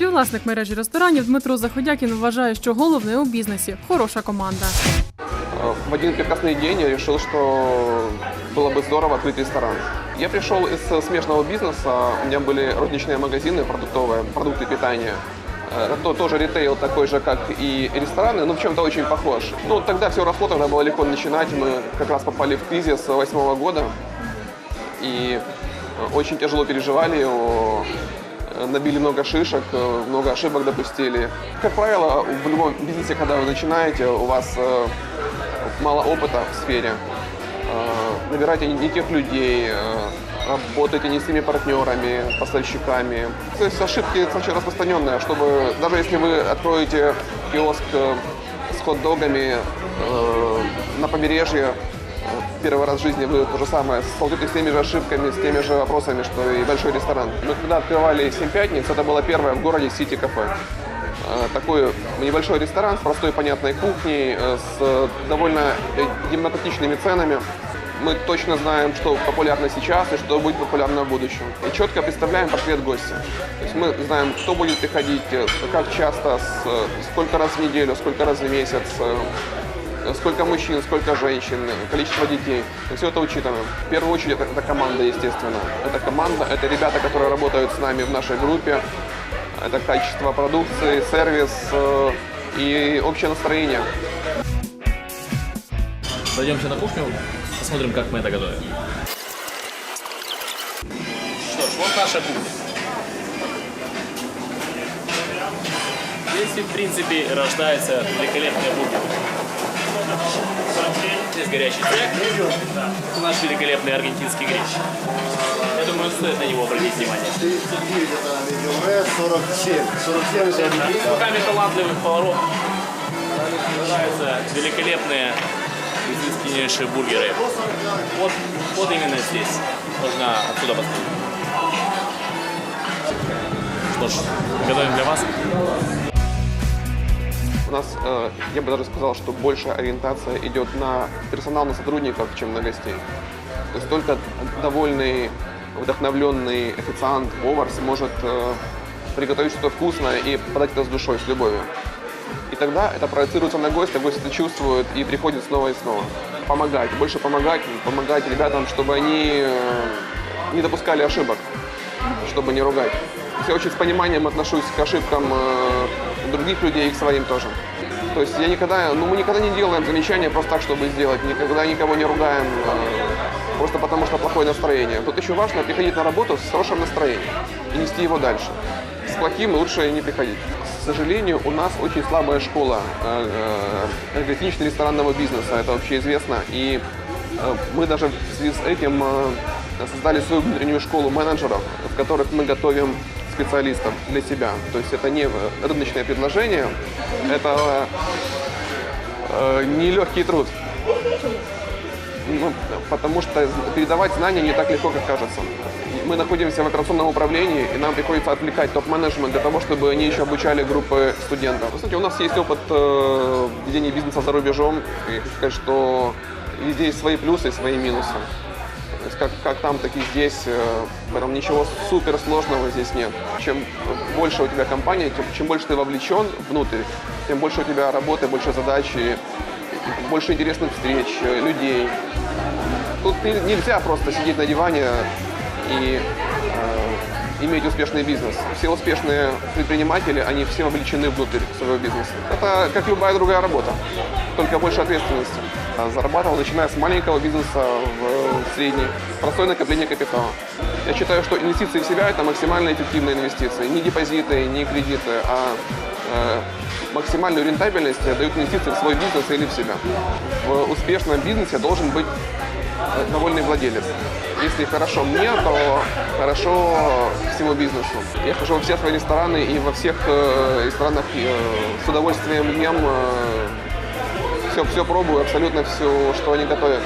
Співвласник мережі ресторанів Дмитро Заходякін вважає, що головне у бізнесі хороша команда. Э, В один прекрасный день я решил, что было бы здорово открыть ресторан. Я пришел из э, смежного бизнеса, у меня были розничные магазины продуктовые, продукты питания. Э, То, тоже ритейл такой же, как и рестораны, но в чем-то очень похож. Ну, тогда все росло, тогда было легко начинать. Мы как раз попали в кризис восьмого года и э, очень тяжело переживали его, э, набили много шишек, э, много ошибок допустили. Как правило, в любом бизнесе, когда вы начинаете, у вас э, мало опыта в сфере, э, набираете не тех людей, э, работаете не с теми партнерами, поставщиками. То есть ошибки это очень распространенные, чтобы даже если вы откроете киоск э, с хот-догами э, на побережье, э, первый раз в жизни вы то же самое столкнетесь с теми же ошибками, с теми же вопросами, что и большой ресторан. Мы когда открывали «Семь пятниц», это было первое в городе Сити Кафе. Э, Такой небольшой ресторан с простой понятной кухней, э, с довольно э, демократичными ценами. Мы точно знаем, что популярно сейчас и что будет популярно в будущем. И четко представляем портрет гостя. То есть мы знаем, кто будет приходить, э, как часто, э, сколько раз в неделю, сколько раз в месяц, э, сколько мужчин, сколько женщин, количество детей. Все это учитываем. В первую очередь это, это команда, естественно. Это команда, это ребята, которые работают с нами в нашей группе. Это качество продукции, сервис э, и общее настроение. Пойдемте на кухню, посмотрим, как мы это готовим. Что ж, вот наша кухня. Здесь, в принципе, рождается великолепная бургер. Здесь горячий цех, наш великолепный аргентинский гриль. Я думаю, стоит на него обратить внимание. 39 это medium rare, 47. 47 это аргентинский. Руками талантливых поваров рождаются великолепные изысканнейшие бургеры. Вот, вот именно здесь. Можно отсюда посмотреть. Что ж, готовим для вас. У нас, э, я бы даже сказал, что большая ориентация идет на персонал, на сотрудников, чем на гостей. То есть только довольный, вдохновленный официант, повар сможет э, приготовить что-то вкусное и подать это с душой, с любовью. И тогда это проецируется на гостя, гость это чувствует и приходит снова и снова. Помогать, больше помогать, помогать ребятам, чтобы они э, не допускали ошибок, чтобы не ругать. Я очень с пониманием отношусь к ошибкам э, других людей и к своим тоже. То есть я никогда, ну мы никогда не делаем замечания просто так, чтобы сделать, никогда никого не ругаем, э, просто потому что плохое настроение. Тут еще важно приходить на работу с хорошим настроением и нести его дальше. С плохим лучше не приходить. К сожалению, у нас очень слабая школа э, э, гостинично-ресторанного бизнеса, это вообще известно. И э, мы даже в связи с этим э, создали свою внутреннюю школу менеджеров, в которых мы готовим специалистов для себя. То есть это не рыночное предложение, это э, нелегкий труд. Ну, потому что передавать знания не так легко, как кажется. Мы находимся в операционном управлении, и нам приходится отвлекать топ-менеджмент для того, чтобы они еще обучали группы студентов. Кстати, у нас есть опыт э, ведения бизнеса за рубежом, и хочу сказать, что везде есть свои плюсы и свои минусы. Есть как, как там, так и здесь. э, Поэтому ничего супер сложного здесь нет. Чем больше у тебя компания, тем, чем больше ты вовлечен внутрь, тем больше у тебя работы, больше задач, больше интересных встреч, э, людей. Тут не- нельзя просто сидеть на диване и э, иметь успешный бизнес. Все успешные предприниматели, они все вовлечены внутрь своего бизнеса. Это как любая другая работа, только больше ответственности. А Зарабатывал, начиная с маленького бизнеса в средний, простое накопление капитала. Я считаю, что инвестиции в себя – это максимально эффективные инвестиции. Не депозиты, не кредиты, а э, максимальную рентабельность дают инвестиции в свой бизнес или в себя. В успешном бизнесе должен быть довольный владелец. Если хорошо мне, то хорошо всему бизнесу. Я хожу во все свои рестораны и во всех э, ресторанах э, с удовольствием ем, все, все пробую, абсолютно все, что они готовят.